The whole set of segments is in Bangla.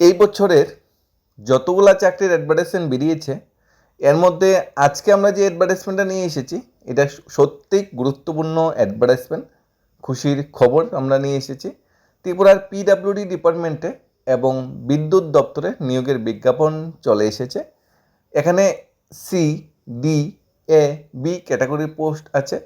এই বছরের যতগুলা চাকরির অ্যাডভার্টাইজমেন্ট বেরিয়েছে, এর মধ্যে আজকে আমরা যে অ্যাডভার্টাইজমেন্টটা নিয়ে এসেছি, এটা সত্যিই গুরুত্বপূর্ণ অ্যাডভার্টাইজমেন্ট খুশির খবর আমরা নিয়ে এসেছি। ত্রিপুরার পিডাব্লিউডি ডিপার্টমেন্টে এবং বিদ্যুৎ দপ্তরে নিয়োগের বিজ্ঞাপন চলে এসেছে। এখানে সি ডি এ বি ক্যাটাগরির পোস্ট আছে।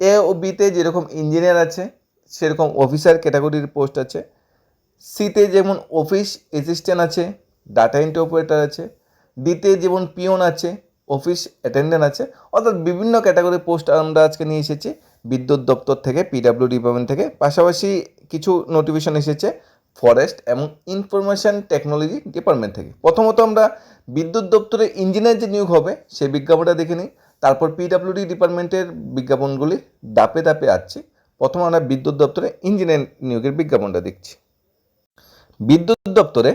এ ও বিতে যেরকম ইঞ্জিনিয়ার আছে, সেরকম অফিসার ক্যাটাগরির পোস্ট আছে। সিতে যেমন অফিস অ্যাসিস্ট্যান্ট আছে ডাটা এন্ট্রি অপারেটর আছে, ডিতে যেমন পিওন আছে অফিস অ্যাটেন্ডেন্ট আছে, অর্থাৎ বিভিন্ন ক্যাটাগরির পোস্ট আমরা আজকে নিয়ে এসেছি, বিদ্যুৎ দপ্তর থেকে পিডাব্লিউ ডিপার্টমেন্ট থেকে, পাশাপাশি কিছু নোটিফিকেশন এসেছে ফরেস্ট এবং ইনফরমেশন টেকনোলজি ডিপার্টমেন্ট থেকে। প্রথমত আমরা বিদ্যুৎ দপ্তরে ইঞ্জিনিয়ার যে নিয়োগ হবে সেই বিজ্ঞাপনটা দেখে নিই, তারপর পিডাব্লিউডি ডিপার্টমেন্টের বিজ্ঞাপনগুলি দাপে দাপে আসছি, প্রথম আমরা বিদ্যুৎ দপ্তরে ইঞ্জিনিয়ার নিয়োগের বিজ্ঞাপনটা দেখছি। বিদ্যুৎ দপ্তরে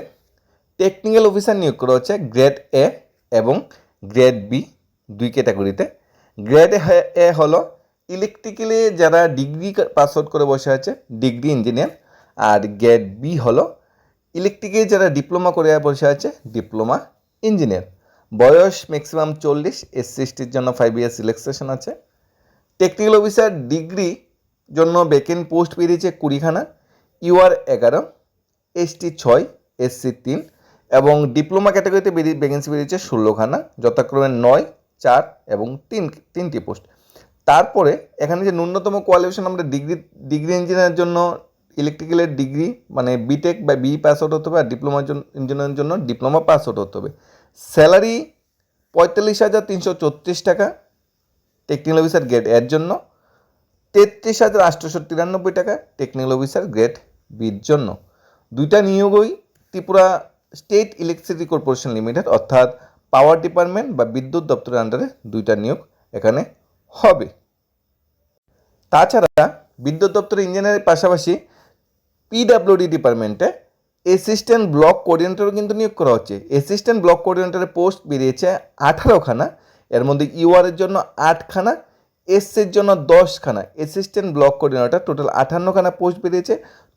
টেকনিক্যাল অফিসার নিয়োগ করা হচ্ছে গ্রেড এ এবং গ্রেড বি দুই ক্যাটাগরিতে গ্রেড এ হলো ইলেকট্রিক্যালি যারা ডিগ্রি পাস আউট করে বসে আছে ডিগ্রি ইঞ্জিনিয়ার আর গ্রেড বি হলো ইলেকট্রিকে যারা ডিপ্লোমা করে বসে আছে ডিপ্লোমা ইঞ্জিনিয়ার বয়স ম্যাক্সিমাম চল্লিশ এস সিক্সটির জন্য ফাইভ ইয়ার্স রিল্যাক্সেশন আছে। টেকনিক্যাল অফিসার ডিগ্রি জন্য বেকেন্ট পোস্ট বেরিয়েছে কুড়িখানা। ইউআর এগারো। এসটি ছয় এসসি তিন এবং ডিপ্লোমা ক্যাটাগরিতে বেরিয়ে ভ্যাকেন্সি বেরিয়েছে ষোলোখানা, যথাক্রমে নয়, চার এবং তিন তিনটি পোস্ট। তারপরে এখানে যে ন্যূনতম কোয়ালিফিকেশন আমরা ডিগ্রি ডিগ্রি ইঞ্জিনিয়ারের জন্য ইলেকট্রিক্যালের ডিগ্রি মানে বিটেক বা বি পাস আউট হতে হবে আর ডিপ্লোমার জন্য ইঞ্জিনিয়ারের জন্য ডিপ্লোমা পাস আউট হতে হবে। স্যালারি পঁয়তাল্লিশ হাজার তিনশো চৌত্রিশ টাকা টেকনিক্যাল অফিসার গ্রেড এর জন্য। তেত্রিশ হাজার আটশোশো তিরানব্বই টাকা টেকনিক্যাল অফিসার গ্রেড বির জন্য। দুইটা নিয়োগই Tripura state electricity corporation limited, অর্থাৎ পাওয়ার ডিপার্টমেন্ট বা বিদ্যুৎ দপ্তরের আন্ডারে দুইটা নিয়োগ এখানে হবে। তাছাড়া বিদ্যুৎ দপ্তরের ইঞ্জিনিয়ারের পাশাপাশি পিডাব্লিউডি ডিপার্টমেন্টে অ্যাসিস্ট্যান্ট ব্লক কোঅর্ডিনেটরও কিন্তু নিয়োগ করা হচ্ছে। অ্যাসিস্ট্যান্ট ব্লক কোঅর্ডিনেটরের পোস্ট বেরিয়েছে আঠারোখানা। এর মধ্যে ইউআরের জন্য আটখানা। এসসির জন্য দশখানা অ্যাসিস্ট্যান্ট ব্লক কোঅর্ডিনেটর টোটাল আঠান্নখানা পোস্ট বেরিয়েছে।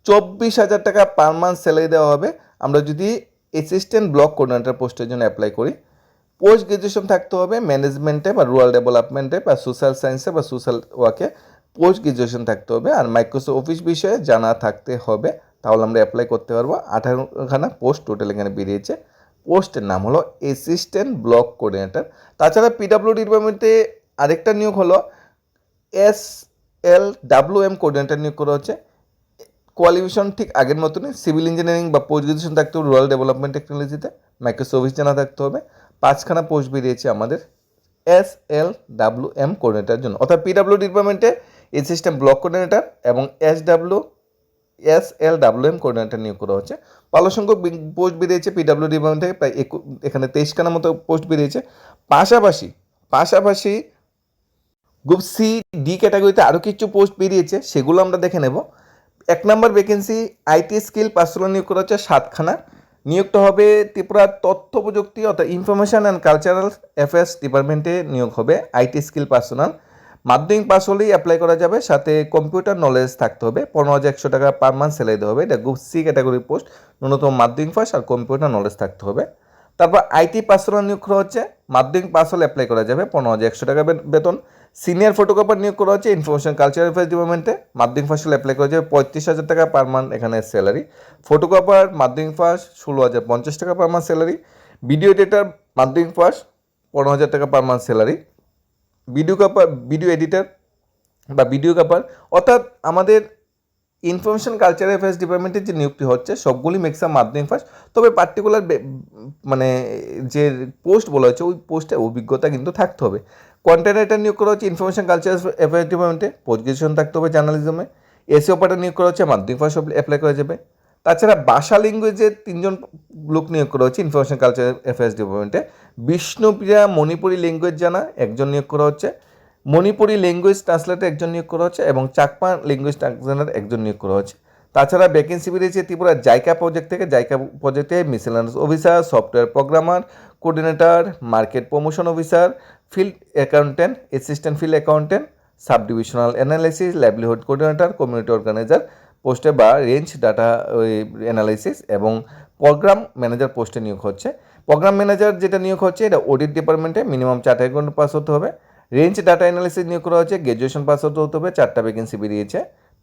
চব্বিশ হাজার টাকা পার মান্থ স্যালারি দেওয়া হবে। আমরা যদি অ্যাসিস্ট্যান্ট ব্লক কোঅর্ডিনেটর পোস্টের জন্য অ্যাপ্লাই করি পোস্ট গ্রাজুয়েশন থাকতে হবে ম্যানেজমেন্টে বা রুরাল ডেভেলপমেন্টে বা সোশ্যাল সায়েন্সে বা সোশ্যাল ওয়ার্কে পোস্ট গ্রাজুয়েশন থাকতে হবে আর মাইক্রোসফট অফিস বিষয়ে জানা থাকতে হবে, তাহলে আমরা অ্যাপ্লাই করতে পারব। আঠারোখানা পোস্ট টোটাল এখানে বেরিয়েছে। পোস্টের নাম হলো অ্যাসিস্ট্যান্ট ব্লক কোঅর্ডিনেটর তাছাড়া পিডাব্লিউ ডিপার্টমেন্টে আরেকটা নিয়োগ হলো S L W M coordinator নিয়োগ করা হচ্ছে। কোয়ালিফিকেশন ঠিক আগের মতনই সিভিল ইঞ্জিনিয়ারিং বা পোস্ট গ্রাজুয়েশন থাকতে হবে রুরাল ডেভেলপমেন্ট টেকনোলজিতে মাইক্রোসফট অফিস জানা থাকতে হবে। পাঁচখানা পোস্ট বেরিয়েছে আমাদের S L W M coordinator জন্য। অর্থাৎ পিডাব্লিউ ডিপার্টমেন্টে এই সিস্টেম ব্লক কোঅর্ডিনেটর এবং S W S L W M coordinator নিয়োগ করা হচ্ছে। ভালো সংখ্যক পোস্ট বেরিয়েছে পিডাব্লিউ ডিপার্টমেন্ট থেকে, প্রায় এখানে তেইশখানার মতো পোস্ট বেরিয়েছে। পাশাপাশি পাশাপাশি গ্রুপ সি, ডি ক্যাটাগরিতে আরও কিছু পোস্ট বেরিয়েছে, সেগুলো আমরা দেখে নেব। এক নম্বর ভ্যাকেন্সি আইটি স্কিল পার্সোনাল নিয়োগ করা হচ্ছে সাতখানা। নিয়োগটা হবে ত্রিপুরার তথ্য প্রযুক্তি অর্থাৎ ইনফরমেশন অ্যান্ড কালচারাল অ্যাফেয়ার্স ডিপার্টমেন্টে নিয়োগ হবে আইটি স্কিল পার্সোনাল মাধ্যমিক পাস হলেই অ্যাপ্লাই করা যাবে, সাথে কম্পিউটার নলেজ থাকতে হবে, পনেরো হাজার একশো টাকা পার মান্থ স্যালারি দেওয়া হবে। এটা গ্রুপ সি ক্যাটাগরি পোস্ট ন্যূনতম মাধ্যমিক পাস আর কম্পিউটার নলেজ থাকতে হবে। তারপর আইটি পার্সোনাল নিয়োগ করা হচ্ছে, মাধ্যমিক পাস হলে অ্যাপ্লাই করা যাবে, পনেরো হাজার একশো টাকা বেতন। সিনিয়র ফটোগ্রাফার নিয়োগ করা হচ্ছে ইনফরমেশন কালচারাল অ্যাফেয়ার্স ডিপার্টমেন্টে মাধ্যমিক হলে অ্যাপ্লাই করা যাবে পঁয়ত্রিশ হাজার টাকা পার মান্থ এখানে স্যালারি ফটোগ্রাফার মাধ্যমিক ফার্স্ট ষোলো হাজার, পঞ্চাশ টাকা per month salary video editor মাধ্যমিক ফার্স্ট পনেরো হাজার টাকা per month salary video copper video editor বা ভিডিও কাপার অর্থাৎ আমাদের ইনফরমেশন কালচার অ্যাফেয়ার্স ডিপার্টমেন্টের যে নিয়োগটি হচ্ছে, সবগুলি ম্যাক্সিমাম মাধ্যমিক পাস তবে পার্টিকুলার মানে যে পোস্ট বলা হচ্ছে ওই পোস্টে অভিজ্ঞতা কিন্তু থাকতে হবে। কন্টেন্ট রাইটার নিয়োগ করা হচ্ছে ইনফরমেশন কালচার অ্যাফেয়ার্স ডিপার্টমেন্টে গ্রাজুয়েশন থাকতে হবে জার্নালিজমে এসি অপারেটার নিয়োগ করা হচ্ছে, মাধ্যমিক পাস অ্যাপ্লাই করা যাবে। তাছাড়া ভাষা ল্যাঙ্গুয়েজে তিনজন লোক নিয়োগ করা হচ্ছে ইনফরমেশন কালচার অ্যাফেয়ার্স ডিপার্টমেন্টে বিষ্ণুপ্রিয়া মণিপুরি ল্যাঙ্গুয়েজ জানা, একজন নিয়োগ করা হচ্ছে। মণিপুরি ল্যাঙ্গুয়েজ ট্রান্সলেটর একজন নিয়োগ করা হচ্ছে এবং চাকমা ল্যাঙ্গুয়েজ ট্রান্সলেটর একজন নিয়োগ করা হচ্ছে। তাছাড়া ভ্যাকেন্সি বেরিয়েছে ত্রিপুরা জাইকা প্রজেক্ট থেকে। জাইকা প্রজেক্টে miscellaneous officer software programmer coordinator market promotion officer field accountant assistant field accountant sub divisional analysis livelihood coordinator community organiser পোস্টে বা রেঞ্জ ডাটা অ্যানালাইসিস এবং প্রোগ্রাম ম্যানেজার পোস্টে নিয়োগ হচ্ছে। প্রোগ্রাম ম্যানেজার যেটা নিয়োগ হচ্ছে, এটা অডিট ডিপার্টমেন্টে মিনিমাম চারটা অ্যাকাউন্ট পাস হতে হবে। রেঞ্জ ডাটা অ্যানালিসিস নিয়োগ করা হয়েছে গ্র্যাজুয়েশন পাস হতে হবে, চারটা ভ্যাকেন্সি বেরিয়েছে,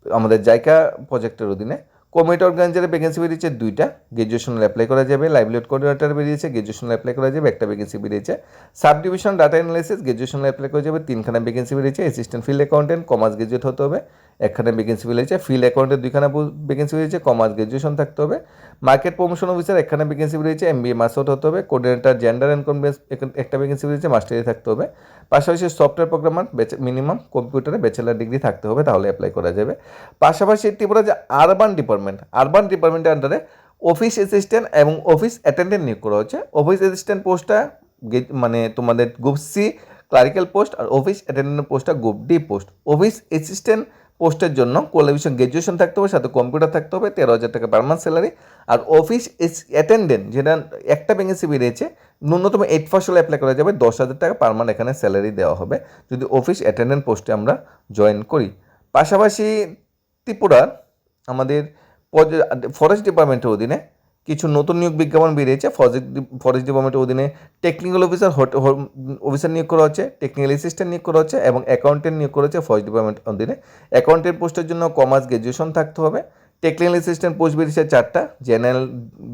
আমাদের জায়কা প্রজেক্টের অধীনে। কমিটি অর্গানাইজারের ভ্যাকেন্সি বেরিয়েছে দুইটা গ্র্যাজুয়েশনে অ্যাপ্লাই করা যাবে লাইভলিহুড কোঅর্ডিনেটর বেরিয়েছে গ্র্যাজুয়েশনে অ্যাপ্লাই করা যাবে, একটা ভ্যাকেন্সি বেরিয়েছে। সাব ডিভিশন ডাটা অ্যানালিসিস গ্র্যাজুয়েশনে অ্যাপ্লাই করা যাবে, তিনখানা ভ্যাকেন্সি বেরিয়েছে assistant field accountant commerce graduate হতে হবে, একখানা ভ্যাকেন্সি বেরিয়েছে ফিল্ড অ্যাকাউন্টেন্ট দুইখানা ভ্যাকেন্সি বেরিয়েছে কমার্স গ্রাজুয়েশন থাকতে হবে। মার্কেট প্রমোশন অফিসার একখানা ভ্যাকেন্সি বেরিয়েছে এম বি এ হতে হবে কোঅর্ডিনেটর জেন্ডার অ্যান্ড কনভেন্স একটা ভ্যাকেন্সি বেরিয়েছে মাস্টারি থাকতে হবে। পাশাপাশি সফটওয়্যার প্রোগ্রামার মিনিমাম কম্পিউটারে ব্যাচেলার ডিগ্রি থাকতে হবে, তাহলে অ্যাপ্লাই করা যাবে। পাশাপাশি ত্রিপুরা যে আরবান ডিপার্টমেন্ট আরবান ডিপার্টমেন্টের আন্ডারে অফিস অ্যাসিস্ট্যান্ট এবং অফিস অ্যাটেন্ডেন্ট নিয়োগ করা হচ্ছে। অফিস অ্যাসিস্ট্যান্ট পোস্টটা মানে তোমাদের গ্রুপ সি ক্লারিক্যাল পোস্ট আর অফিস অ্যাটেন্ডেন্ট পোস্টটা group D post office assistant পোস্টের জন্য কোয়ালিফিকেশন গ্র্যাজুয়েশন থাকতে হবে, সাথে কম্পিউটার থাকতে হবে, তেরো হাজার টাকা পার স্যালারি আর অফিস অ্যাটেন্ডেন্ট যেটা একটা ভ্যাকেন্সি রয়েছে, ন্যূনতম এইট ফার্স্ট অ্যাপ্লাই করা যাবে, দশ হাজার টাকা পার মান্থ এখানে স্যালারি দেওয়া হবে, যদি অফিস অ্যাটেন্ডেন্ট পোস্টে আমরা জয়েন করি। পাশাপাশি ত্রিপুরার আমাদের ফরেস্ট ডিপার্টমেন্টের অধীনে কিছু নতুন নিয়োগ বিজ্ঞাপন বেরিয়েছে। ফরেস্ট ফরেস্ট ডিপার্টমেন্টের অধীনে টেকনিক্যাল অফিসার অফিসার নিয়োগ করা হচ্ছে টেকনিক্যাল অ্যাসিস্ট্যান্ট নিয়োগ করা হচ্ছে এবং অ্যাকাউন্টেন্ট নিয়োগ করা হচ্ছে ফরেস্ট ডিপার্টমেন্ট অধীনে। অ্যাকাউন্টেন্ট পোস্টের জন্য কমার্স গ্র্যাজুয়েশন থাকতে হবে। টেকনিক্যাল অ্যাসিস্ট্যান্ট পোস্ট বেরিয়েছে চারটা জেনারেল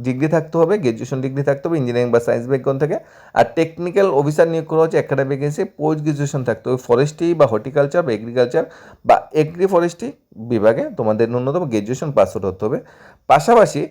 ডিগ্রি থাকতে হবে গ্র্যাজুয়েশন ডিগ্রি থাকতে হবে ইঞ্জিনিয়ারিং বা সায়েন্স ব্যাকগ্রাউন্ড থেকে। আর টেকনিক্যাল অফিসার নিয়োগ করা হচ্ছে একাডেমিক ভ্যাকেন্সি পোস্ট গ্র্যাজুয়েশন থাকতে হবে। ফরেস্ট্রি বা হর্টিকালচার বা এগ্রিকালচার বা এগ্রি ফরেস্ট্রি বিভাগে তোমাদের ন্যূনতম গ্র্যাজুয়েশন পাস হতে হবে। পাশাপাশি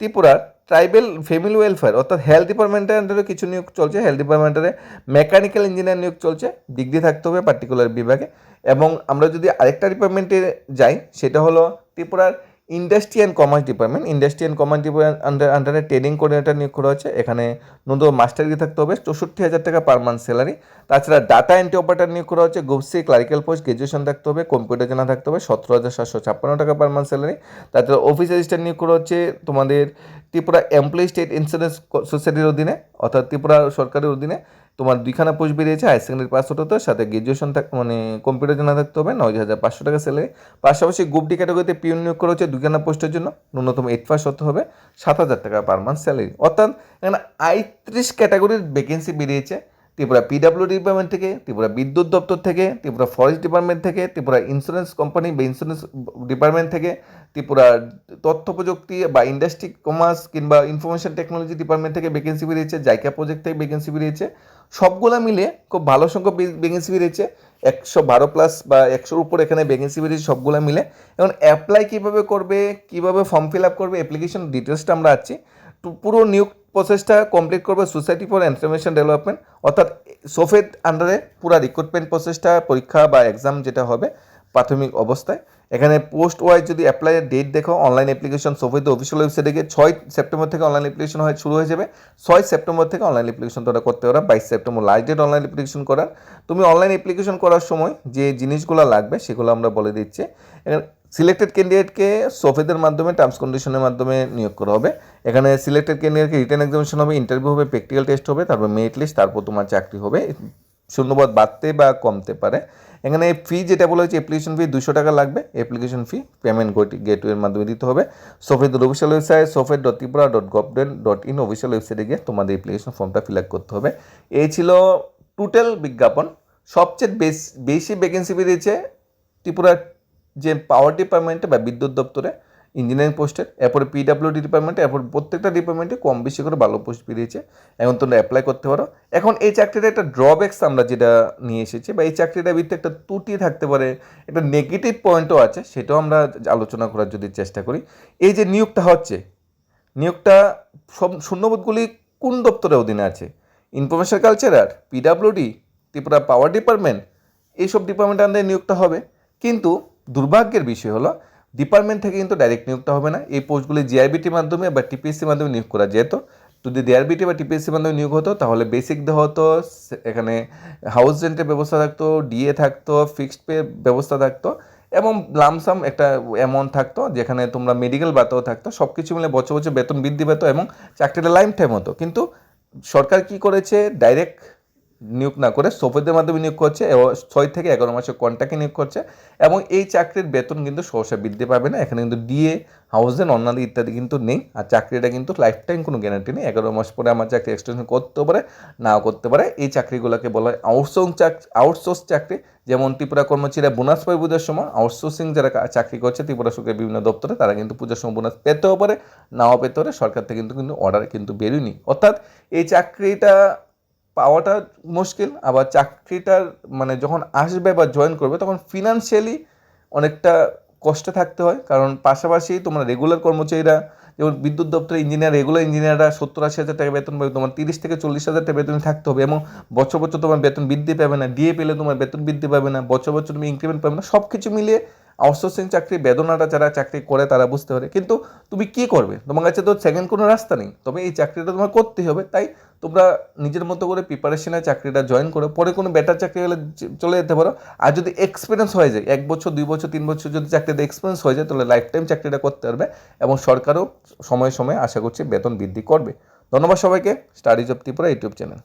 ত্রিপুরার ট্রাইবেল ফ্যামিলি ওয়েলফেয়ার, অর্থাৎ হেলথ ডিপার্টমেন্টের আন্ডারে কিছু নিয়োগ চলছে, হেলথ ডিপার্টমেন্টারে মেকানিক্যাল ইঞ্জিনিয়ার নিয়োগ চলছে, ডিগ্রি থাকতে হবে পার্টিকুলার বিভাগে। এবং আমরা যদি আরেকটা ডিপার্টমেন্টে যাই, সেটা হলো ত্রিপুরার industry and commerce department, industry and commerce department under আন্ডারে ট্রেনিং কোঅর্ডিনেটর নিয়োগ করা হচ্ছে। এখানে ন্যূনতম মাস্টার ডিগ্রি থাকতে হবে, চৌষট্টি হাজার টাকা পার মান্থ স্যালারি তাছাড়া ডাটা এন্ট্রি অপারেটর নিয়োগ করা হচ্ছে গোপসি ক্লারিক্যাল পোস্ট গ্রাজুয়েশন থাকতে হবে কম্পিউটার জানা থাকতে হবে, সতেরো হাজার সাতশো ছাপ্পান্ন টাকা পার মান্থ স্যালারি তাছাড়া অফিস অ্যাসিস্ট্যান্ট নিয়োগ করা হচ্ছে তোমাদের ত্রিপুরা এমপ্লয়ি স্টেট ইন্স্যুরেন্স সোসাইটির অধীনে। অর্থাৎ ত্রিপুরা সরকারের অধীনে তোমার দুইখানা পোস্ট বেরিয়েছে হায়ার সেকেন্ডারি পাস হতে, সাথে গ্রাজুয়েশন থাক মানে কম্পিউটার জানা থাকতে হবে, নয় হাজার পাঁচশো টাকা স্যালারি পাশাপাশি গ্রুপ ডি ক্যাটাগরিতে পিউন নিয়োগ করা হচ্ছে দুইখানা পোস্টের জন্য, ন্যূনতম এইট পাস হতে হবে, সাত হাজার টাকা পার মান্থ স্যালারি অর্থাৎ এখানে আটত্রিশ ক্যাটাগরির ভ্যাকেন্সি বেরিয়েছে, ত্রিপুরা পিডাব্লিউ ডিপার্টমেন্ট থেকে, ত্রিপুরা বিদ্যুৎ দপ্তর থেকে, ত্রিপুরা ফরেস্ট ডিপার্টমেন্ট থেকে, ত্রিপুরা ইন্স্যুরেন্স কোম্পানি বা ইন্স্যুরেন্স ডিপার্টমেন্ট থেকে ত্রিপুরা তথ্য প্রযুক্তি বা ইন্ডাস্ট্রি কমার্স কিংবা ইনফরমেশন টেকনোলজি ডিপার্টমেন্ট থেকে ভ্যাকেন্সি বেরিয়েছে, জাইকা প্রজেক্ট থেকে ভ্যাকেন্সি বেরিয়েছে। সবগুলা মিলে খুব ভালো সংখ্যক ভ্যাকেন্সি বেরিয়েছে। একশো বারো প্লাস বা একশোর উপর এখানে ভ্যাকেন্সি বেরিয়েছে সবগুলো মিলে। এখন অ্যাপ্লাই কীভাবে করবে, কীভাবে ফর্ম ফিল আপ করবে অ্যাপ্লিকেশন ডিটেলসটা আমরা আছি। পুরো নিয়োগ প্রসেসটা কমপ্লিট করবে সোসাইটি ফর ইনফরমেশন ডেভেলপমেন্ট অর্থাৎ সোফের আন্ডারে পুরো রিক্রুটমেন্ট প্রসেসটা পরীক্ষা বা এক্সাম যেটা হবে, প্রাথমিক অবস্থায়। এখানে পোস্ট ওয়াইজ যদি অ্যাপ্লাইয়ের ডেট দেখো অনলাইন অ্যাপ্লিকেশন সোফের অফিসিয়াল ওয়েবসাইটে গিয়ে ছয় সেপ্টেম্বর থেকে অনলাইন অ্যাপ্লিকেশন হয়, শুরু হয়ে যাবে। ছয় সেপ্টেম্বর থেকে অনলাইন অ্যাপ্লিকেশন তোরা করতে পারো, বাইশ September last date online application করার। তুমি অনলাইন অ্যাপ্লিকেশন করার সময় যে জিনিসগুলো লাগবে, সেগুলো আমরা বলে দিচ্ছি। এখানে সিলেক্টেড ক্যান্ডিডেটকে সোফেদের মাধ্যমে টার্মস কন্ডিশনের মাধ্যমে নিয়োগ করা হবে। এখানে সিলেক্টেড ক্যান্ডিডেটকে রিটার্ন এক্সামিনেশন হবে ইন্টারভিউ হবে প্র্যাকটিক্যাল টেস্ট হবে, তারপর মেরিট লিস্ট তারপর তোমার চাকরি হবে। শূন্যবাদ বাড়তে বা কমতে পারে। এখানে ফি যেটা বলা হয়েছে অ্যাপ্লিকেশন ফি দুশো টাকা লাগবে। অ্যাপ্লিকেশন ফি পেমেন্ট গেটওয়ের মাধ্যমে দিতে হবে। সোফেদের official website SOFED dot Tripura dot government dot in official ওয়েবসাইটে গিয়ে তোমাদের অ্যাপ্লিকেশন ফর্মটা ফিল আপ করতে হবে। এই ছিল টোটাল বিজ্ঞাপন। সবচেয়ে বেশ বেশি ভ্যাকেন্সি বেরিয়েছে ত্রিপুরার যে পাওয়ার ডিপার্টমেন্টে বা বিদ্যুৎ দপ্তরে। ইঞ্জিনিয়ারিং পোস্টের, এরপরে পিডাব্লিউডি ডিপার্টমেন্টে এরপর প্রত্যেকটা ডিপার্টমেন্টে কম বেশি করে ভালো পোস্ট বেরিয়েছে। এখন তোমরা অ্যাপ্লাই করতে পারো। এখন এই চাকরিটা একটা ড্রব্যাক্স আমরা যেটা নিয়ে এসেছি বা এই চাকরিটার ভিতরে একটা ত্রুটি থাকতে পারে, একটা নেগেটিভ পয়েন্টও আছে, সেটাও আমরা আলোচনা করার যদি চেষ্টা করি। এই যে নিয়োগটা হচ্ছে, নিয়োগটা সব শূন্যবোধগুলি কোন দপ্তরের অধীনে আছে? ইনফরমেশন কালচারার পিডাব্লিউডি ত্রিপুরা পাওয়ার ডিপার্টমেন্ট এইসব ডিপার্টমেন্টের আন্ডারে নিয়োগটা হবে। কিন্তু দুর্ভাগ্যের বিষয় হলো ডিপার্টমেন্ট থেকে কিন্তু ডাইরেক্ট নিয়োগটা হবে না। এই পোস্টগুলি জিআইবিটির মাধ্যমে বা টিপিএসসির মাধ্যমে নিয়োগ করা যেত যদি ডিআরবিটি বা টিপিএসসির মাধ্যমে নিয়োগ হতো, তাহলে বেসিক দেওয়া হতো এখানে হাউস রেন্টের ব্যবস্থা থাকতো ডিএ থাকতো ফিক্সড পে ব্যবস্থা থাকতো এবং লামসাম একটা অ্যামাউন্ট থাকতো, যেখানে তোমরা মেডিকেল বাতাও থাকতো। সব কিছু মিলে বছর বছর বেতন বৃদ্ধি পেতো এবং চাকরিটা লাইফ টাইম হতো। কিন্তু সরকার কি করেছে? ডাইরেক্ট নিয়োগ না করে সোফেদের মাধ্যমে নিয়োগ করছে এবং ছয় থেকে এগারো মাসের কন্ট্রাক্টে নিয়োগ করছে এবং এই চাকরির বেতন কিন্তু সহসা বৃদ্ধি পাবে না। এখানে কিন্তু ডিএ হাউসেন অন্যান্য ইত্যাদি কিন্তু নেই। আর চাকরিটা কিন্তু লাইফ টাইম কোনো গ্যারান্টি নেই। এগারো মাস পরে আমার চাকরি এক্সটেনশন করতে পারে, নাও করতে পারে। এই চাকরিগুলোকে বলা হয় আউটসোর্স চাকরি আউটসোর্স চাকরি। যেমন ত্রিপুরা কর্মচারীরা বোনাস পায় পুজোর সময়। আউটসোর্সিং যারা চাকরি করছে, ত্রিপুরা সরকারের বিভিন্ন দপ্তরে, তারা কিন্তু পুজোর সময় বোনাস পেতেও পারে, নাও পেতে পারে। সরকার থেকে কিন্তু কিন্তু অর্ডার কিন্তু বেরোয়নি। অর্থাৎ এই চাকরিটা পাওয়াটা মুশকিল, আবার চাকরিটার মানে যখন আসবে বা জয়েন করবে, তখন ফিনান্সিয়ালি অনেকটা কষ্টে থাকতে হয়। কারণ পাশাপাশি তোমরা রেগুলার কর্মচারীরা, যেমন বিদ্যুৎ দপ্তরে ইঞ্জিনিয়ার রেগুলার ইঞ্জিনিয়াররা সত্তর আশি হাজার টাকা বেতন পাবে, তোমার তিরিশ থেকে চল্লিশ হাজার টাকা বেতন থাকতে হবে। এবং বছর বছর তোমার বেতন বৃদ্ধি পাবে না ডিএ পেলে তোমার বেতন বৃদ্ধি পাবে না, বছর বছর তুমি ইনক্রিমেন্ট পাবে না সব কিছু মিলিয়ে আউটসোর্সিং চাকরি, বেদনাটা যারা চাকরি করে তারা বুঝতে পারে। কিন্তু তুমি কি করবে? তোমার কাছে তো সেকেন্ড কোনো রাস্তা নেই। তবে এই চাকরিটা তোমার করতেই হবে। তাই তোমরা নিজের মতো করে প্রিপারেশনে চাকরিটা জয়েন করো। পরে কোনো বেটার চাকরি হলে চলে যেতে পারো। আর যদি এক্সপিরিয়েন্স হয়ে যায়, এক বছর, দুই বছর, তিন বছর যদি চাকরিতে এক্সপিরিয়েন্স হয়ে যায়, তাহলে লাইফ টাইম চাকরিটা করতে পারবে এবং সরকারও সময়ে সময়ে আশা করছি বেতন বৃদ্ধি করবে। ধন্যবাদ সবাইকে। Studies of Tripura YouTube channel.